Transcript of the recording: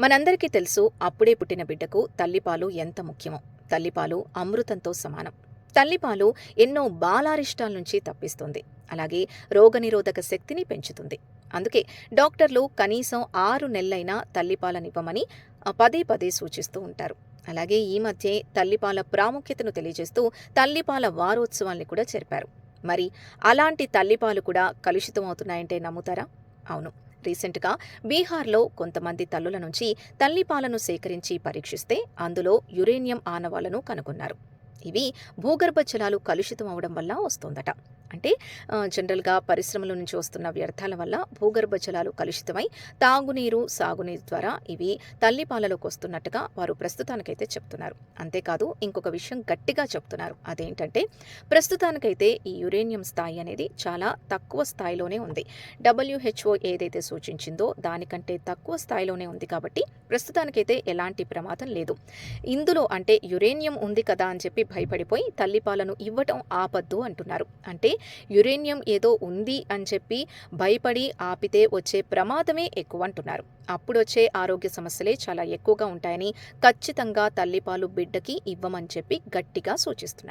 మనందరికీ తెలుసు అప్పుడే పుట్టిన బిడ్డకు తల్లిపాలు ఎంత ముఖ్యమో. తల్లిపాలు అమృతంతో సమానం. తల్లిపాలు ఎన్నో బాలారిష్టాల నుంచి తప్పిస్తుంది. అలాగే రోగనిరోధక శక్తిని పెంచుతుంది. అందుకే డాక్టర్లు కనీసం ఆరు నెలలైనా తల్లిపాలనివ్వమని పదే పదే సూచిస్తూ ఉంటారు. అలాగే ఈ మధ్య తల్లిపాల ప్రాముఖ్యతను తెలియజేస్తూ తల్లిపాల వారోత్సవాల్ని కూడా జరిపారు. మరి అలాంటి తల్లిపాలు కూడా కలుషితమవుతున్నాయంటే నమ్ముతారా? అవును. రీసెంట్గా బీహార్లో కొంతమంది తల్లుల నుంచి తల్లిపాలను సేకరించి పరీక్షిస్తే అందులో యురేనియం ఆనవాలను కనుగొన్నారు. ఇవి భూగర్భ జలాలు కలుషితం అవడం వల్ల వస్తోందట. అంటే జనరల్గా పరిశ్రమల నుంచి వస్తున్న వ్యర్థాల వల్ల భూగర్భ జలాలు కలుషితమై తాగునీరు సాగునీరు ద్వారా ఇవి తల్లిపాలలోకి వస్తున్నట్టుగా వారు ప్రస్తుతానికైతే చెప్తున్నారు. అంతేకాదు ఇంకొక విషయం గట్టిగా చెప్తున్నారు. అదేంటంటే ప్రస్తుతానికైతే ఈ యురేనియం స్థాయి అనేది చాలా తక్కువ స్థాయిలోనే ఉంది. డబ్ల్యూహెచ్ఓ ఏదైతే సూచించిందో దానికంటే తక్కువ స్థాయిలోనే ఉంది కాబట్టి ప్రస్తుతానికైతే ఎలాంటి ప్రమాదం లేదు. ఇందులో అంటే యురేనియం ఉంది కదా అని చెప్పి భయపడిపోయి తల్లిపాలను ఇవ్వటం ఆపద్దు అంటున్నారు. అంటే యురేనియం ఏదో ఉంది అని చెప్పి భయపడి ఆపితే వచ్చే ప్రమాదమే ఎక్కువ అంటున్నారు అప్పుడు వచ్చే ఆరోగ్య సమస్యలే చాలా ఎక్కువగా ఉంటాయని ఖచ్చితంగా తల్లిపాలు బిడ్డకి ఇవ్వమని చెప్పి గట్టిగా సూచిస్తున్నారు.